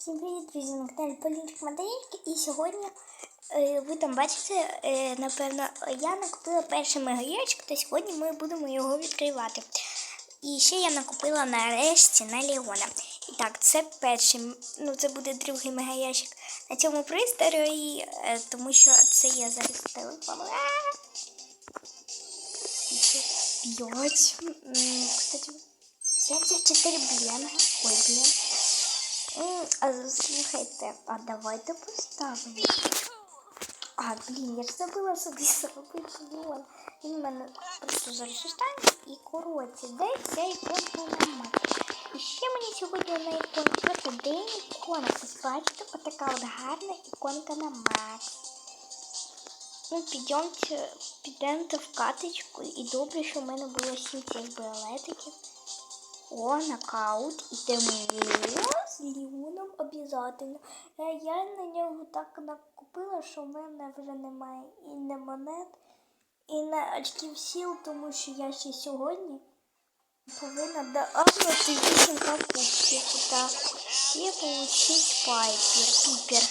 Всім привіт, друзі, на каналі Полінчик Модельки. І сьогодні е, ви там бачите, е, напевно, я накупила перший мегаячок, то сьогодні ми будемо його відкривати. І ще я накупила нарешті на Леона. І так, це перший, ну це буде другий мегаящик на цьому пристрої, е, тому що це я зараз телефон. П'ять. Кстати, 74 бленга. Ой, блін. А слухайте, а давайте поставимо. А, блін, я ж забула собі зробити вон. Він у мене просто зростає і коротше. Де ця іконка на мать? І ще мені сьогодні на іконці це день ікона. Ось бачите, отака от гарна іконка на Макс. Ну, підемте, підемте в каточку. І добре, що в мене було 7 цих білетиків. О, нокаут. Ідемо з Ліоном обов'язково. Е, Я на нього так накупила, що в мене вже немає і не монет, і не очків сіл, тому що я ще сьогодні повинна доапнути 8 покупків. Та ще получить пайпер, піпер.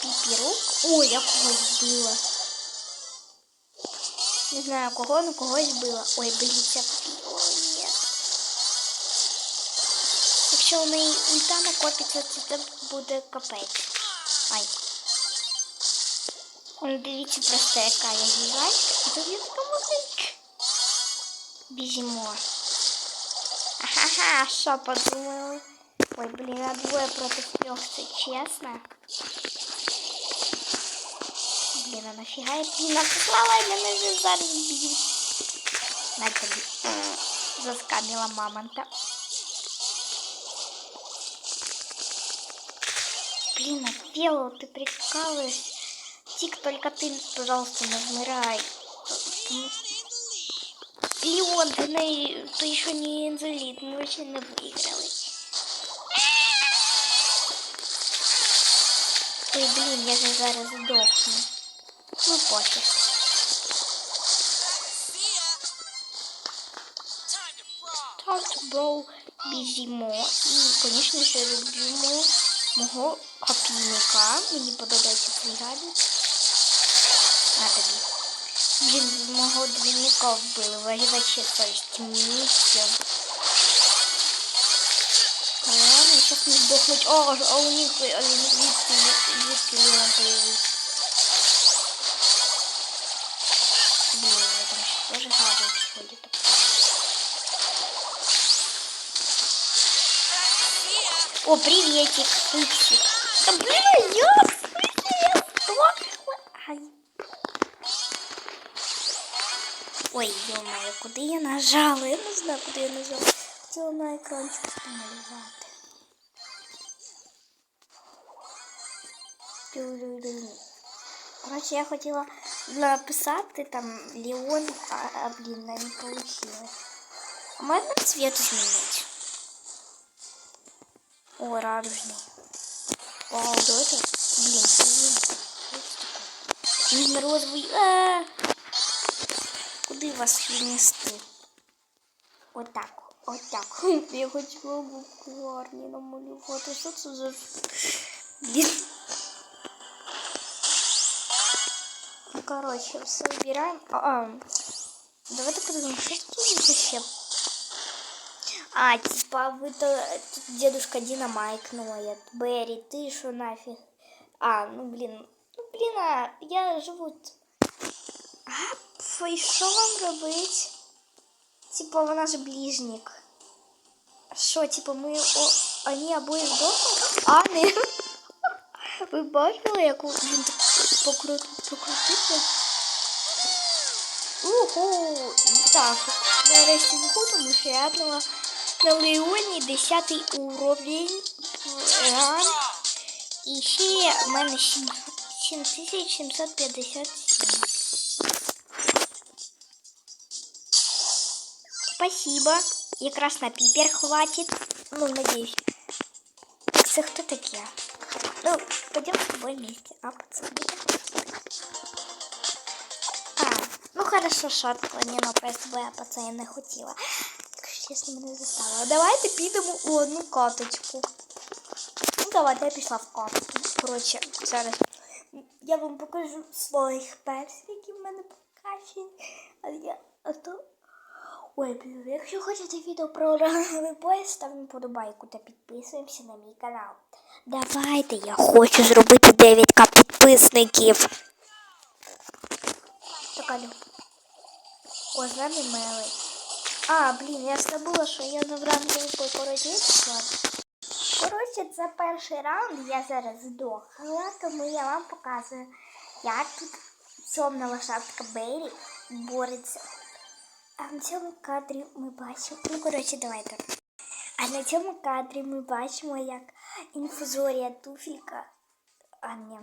Піперук. Ой, я когось збила. Не знаю кого, але когось збила. Ой, блін, це Ой, Якщо у неї ульта накопиться, то це буде капець. Ай. Он дивіться просто яка я гігантка. І тут є така. Біжимо. Ага, що подумали? Ой, блін, а двоє проти трьох, це чесно. Блін, а нафіга я піна поклала, і мене вже зараз б'ють. На. Заскамила мамонта. Блин, Фело, ты прикалываешься. Тик, только ты, пожалуйста, не вмирай. Леон, ты, на... ты еще не инзалит, мы вообще не выиграли. Ой, блин, я же зараз сдохну. Ну, пофиг. Так, бро, біжимо. І, звісно ж, любимо мого копійника. Мені подобається цей гаджет. На тобі. Блін, мого двійника вбили. Вообще совість місця. Ладно, сейчас не сдохнуть. О, а у них звідки, він появився. О, приветик, пупсик. Да блин, я в смысле я сдохла? Ай. Ой, ё-моё, куди я нажала? Я не знаю, куди я нажала. Хотіла на екранчик встановлювати. Тю-рю-рю. Короче, я хотіла написати там Леон, а, а блін, не получилось. А можна цвет змінити? О, радужный. Вау, да это... Блин, Нужно розовый... А -а -а! Куди вас віднести? Вот так. Вот так. Я хотіла букварні намалювати. Що це за... Блін. Ну, короче, все убираем. А, а. Давайте подумаем, что тут вообще а, типа, вы то дедушка Дина Майк ноет. Берри, ты что нафиг? А, ну блин. Ну блин, а я живу. А, і що вам робить? Типа, вона ж ближник. Що, типа, ми о, вони обоє здохли? А, не. Ви бачили, яку він так покрут, покрутився? Уху! Так, нарешті тому що я отнула на Леоні 10 уровень. І ще в мене 7757. Спасибо. Якраз на піпер хватит. Ну, надеюсь. Це хто таке? Ну, пойдем с тобой вместе. А, пацаны? А, ну хорошо, шатла, не на ПСБ, а. Так що чесно мене застала. Давайте підемо у одну каточку. виграла, та пішла в капсулу. Коротше, зараз я вам покажу своїх персів, які в мене покачені. А я а то. Ой, блін, якщо хочете відео про ранговий пояс, ставимо подобайку та підписуємося на мій канал. Давайте, я хочу зробити 9к підписників. Така люб. О, з нами. А, блін, я забула, що я ранговий бой породівся. Коротше, це перший раунд, я зараз здохла, тому я вам показую, як тут темна лошадка Бейлі бореться. А на цьому кадрі ми бачимо. Ну, коротше, давайте. А на цьому кадрі ми бачимо, як інфузорія туфелька, а ні,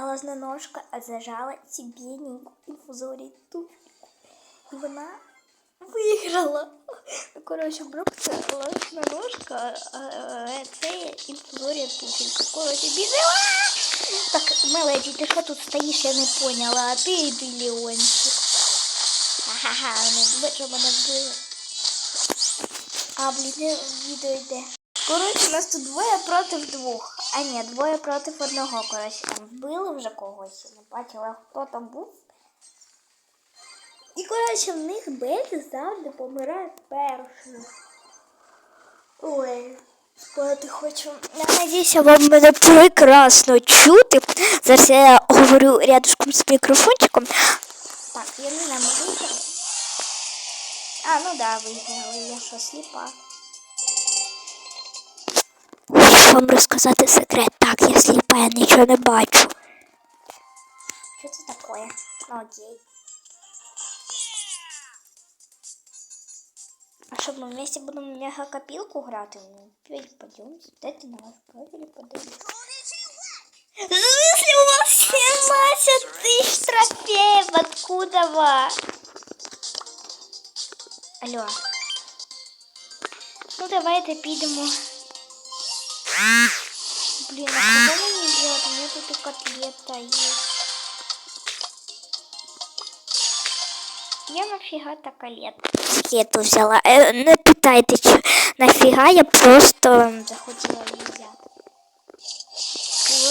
лозноножка зажала цю бідненьку інфузорію туфельку. І вона виграла. Ну, коротше, брук це лозноножка, а е, це інфузорія туфелька. Коротше, біжила! Так, Мелоді, ти що тут стоїш, я не поняла, а ти йди, Леончик. Ага, не думай, що мене вбили. А, блін, відео йде. Коротше, у нас тут двоє проти двох. А ні, двоє проти одного. Коротше, там вбили вже когось. Не бачила, хто там був. І, коротше, в них Беті завжди помирає першою. Ой, спати хочу. Я надіюся, вам мене прекрасно чути. Зараз я говорю рядышком з мікрофончиком. Так, я не знаю, виграли. А, ну да, виграли, я що, сліпа. Хочу вам розказати секрет. Так, я сліпа, я нічого не бачу. Що це таке? Ну окей. А що, ми вместе будемо мега-копілку грати? Ну, п'ять пойдемте. Дайте на ваш профіль подивитися. В смысле у вас 17 тысяч трофеев? Откуда вы? Алло. Ну давайте підемо. Блін, а куди мені взяти? У мене тут і котлета є. Я нафіга та котлет. Котлету взяла. Е, не питайте, чи нафіга, я просто захотіла її взяти.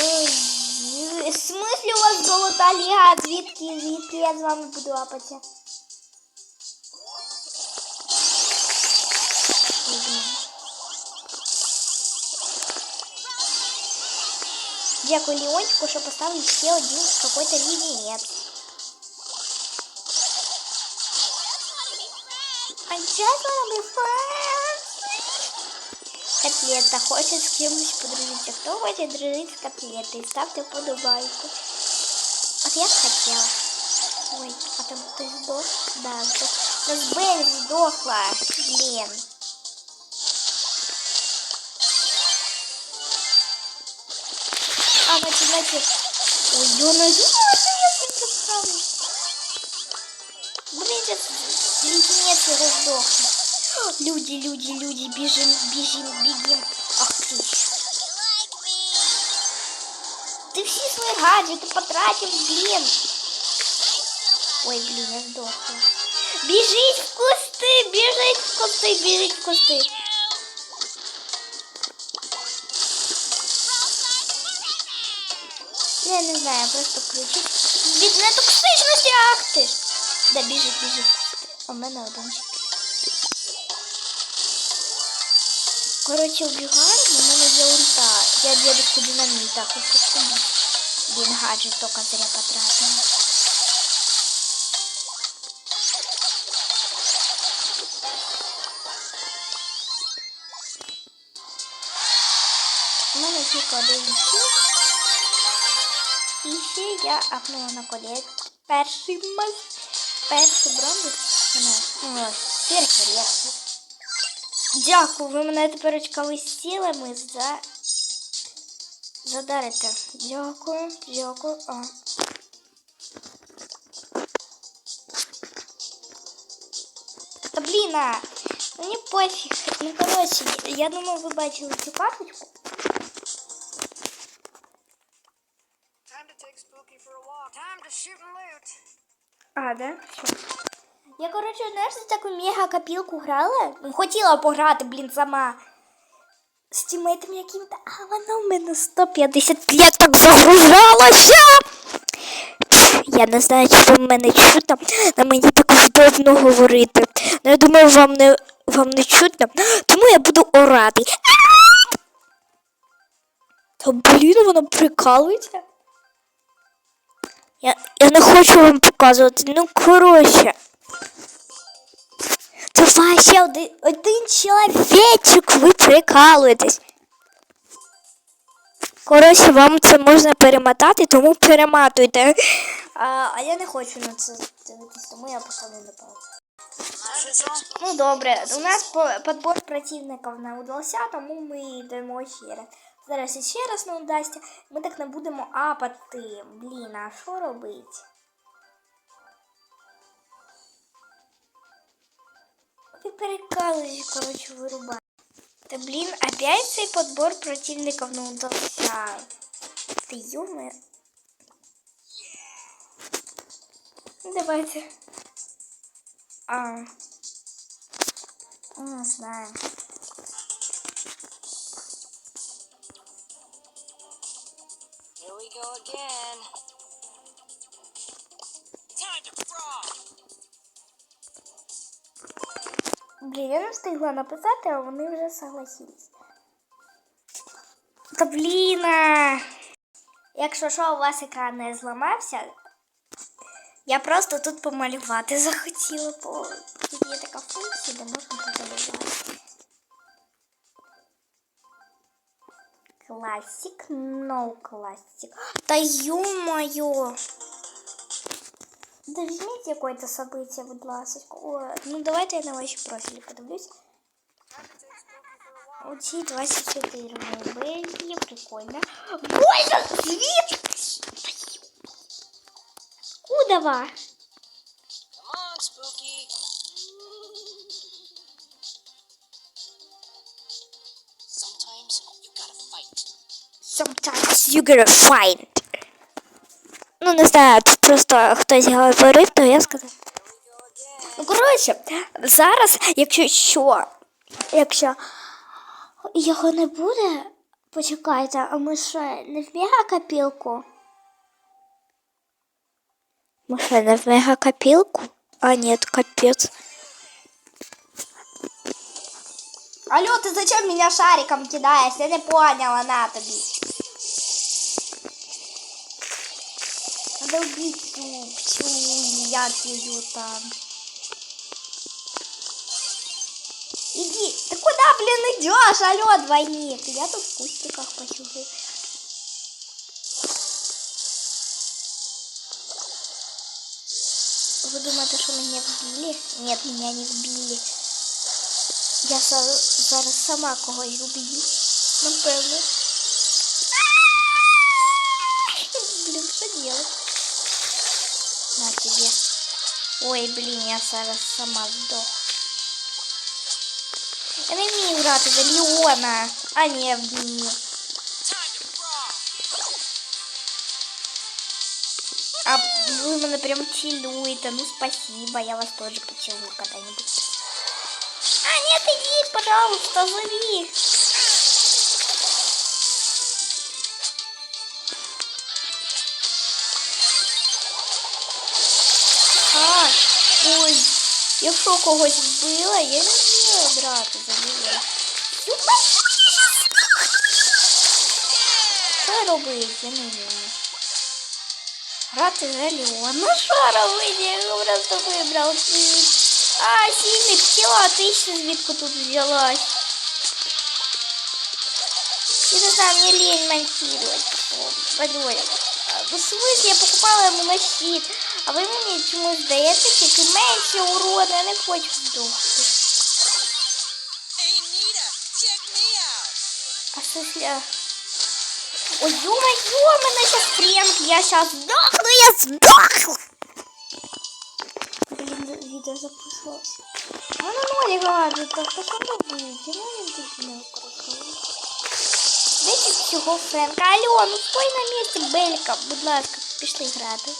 Ой, В смысле у вас золота ліга? Звідки, звідки я з вами буду лапатися? Ой, блін. Дякую Леончику, що поставив ще один какой-то леденец. Be friends. Котлета хочет с кем-нибудь подружиться. Кто хочет дружить с котлетой? Ставьте подобайку. Вот я хотела. Ой, а там кто сдох? Да, сдох. Да Белль сдохла. Блин. А, значит, значит. Ой, не знаю, что я с сейчас леденец его сдохнет. Люди, люди, люди, бежим, бежим, бегим. Ах ты. Ты все свои гаджеты потратил, блин. Ой, блин, я сдохла. Бежить в кусты, бежить в кусты, бежить в кусты. Я не знаю, просто включу. Від не токсичності, ах ти ж. Да, біжить. А в мене один. ще. Коротше, убігаємо, у мене є ульта. Я дедушку динаміта убити. Блін, гаджет тільки зря потратила. У мене тільки один. І ще я апнула на колет. Перший маз. Перший бронзу. Ну, перший Дякую, ви мене тепер очкали силами за. Задарите. Дякую, дякую. А. Та блін, а. Мені пофіг. Ну, коротше, я думаю, ви бачили цю карточку. Time to take Spooky for a walk. Time to shoot and loot. А, да? Що? Я, коротше, знаєш, за таку мега копілку грала. Хотіла пограти, блін, сама. з тімейтом яким-то, а воно в мене 150 лет так загружалося. Я не знаю, чи ви мене чутно, на мені так вдобно говорити. Ну, я думаю, вам не, вам не чутно, тому я буду орати. Та блін, воно прикалується. Я, я не хочу вам показувати, ну коротше. Це вообще один, один чоловічок, ви прикалуєтесь. Коротше, вам це можна перемотати, тому перематуйте. А, а я не хочу на це дивитися, тому я поставлю на паузу. Ну добре, у нас подбор противників не удався, тому ми йдемо ще. Зараз іще раз не удасться. Ми так не будемо апати. Блін, а що робити? Ви перекалуєш, коротше, вирубай. Та блін, опять цей подбор противників не удався. Ти юмор. Ну, Давайте. А. Ну, Не знаю. Go again. Time to. Блін, я не встигла написати, а вони вже согласились. Та блін. Якщо що, у вас екран не зламався, я просто тут помалювати захотіла, бо тут є така функція, де можна помалювати. Класик, no класик. Та ё-моё! Да візьміть якесь событие, будь ласка. О, ну давайте я на ваші профілі подивлюсь. Учи 24 Бельгии, прикольно. Боже, свет! Кудова? Sometimes you gotta find. Ну, не знаю, тут просто хтось говорив, то я сказав. Ну, коротше, зараз, якщо що, якщо його не буде, почекайте, а ми ще не в мегакопілку? Ми ще не в мегакопілку? А, ні, капець. Алло, ты зачем меня шариком кидаешь? Я не поняла, на тобі. Ту пчу, я твою там. Иди, ты куда, блин, идешь? Алло, двойник. Я тут в кустиках посижу. Вы думаете, что меня вбили? Нет, меня не вбили. Я за- зараз сама когось уб'ю. Напевно. Блин, что делать? Ой, блин, я зараз сама здох. Я не вмію грати за Леона. А не вмію. А вы меня прям чилуете. Ну спасибо, я вас тоже поцелую когда-нибудь. А, нет, иди, пожалуйста, зови. Якщо когось вбила, я не вмію грати за Леона. Що робити? Я не вмію. Грати за Леона. Ну що робити? Я його просто вибрав. А, сильний пчела, ти ще звідки тут взялась? Я не знаю, мне лень монтировать. Ну, в смысле, я покупала ему на щит. А ви мені чомусь даєте тільки менше урона, я не хочу me. А що я? Ой, ё-моё, мене сейчас премк, я сейчас сдохну, я сдохла. Блин, видео запустилось. А ну ноль гаджет, так робити? Ну він тут не крутий. Дайте всього Френка. Алло, ну стой на місці, Белька. Будь ласка, пішли грати.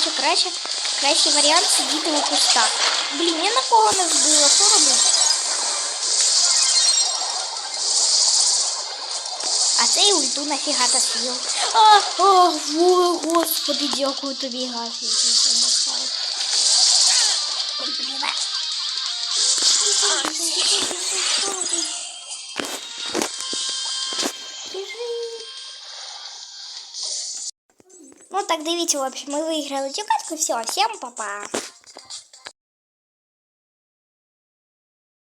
Коротше, краще, кращий варіант сидіти у кустах. Блін, я на кого не вбила, що робити? А цей уйду нафіга та свіл. А, о, о, господи, дякую тобі, газ, Ну в общем, мы выиграли эту катку. Все, всем па-па.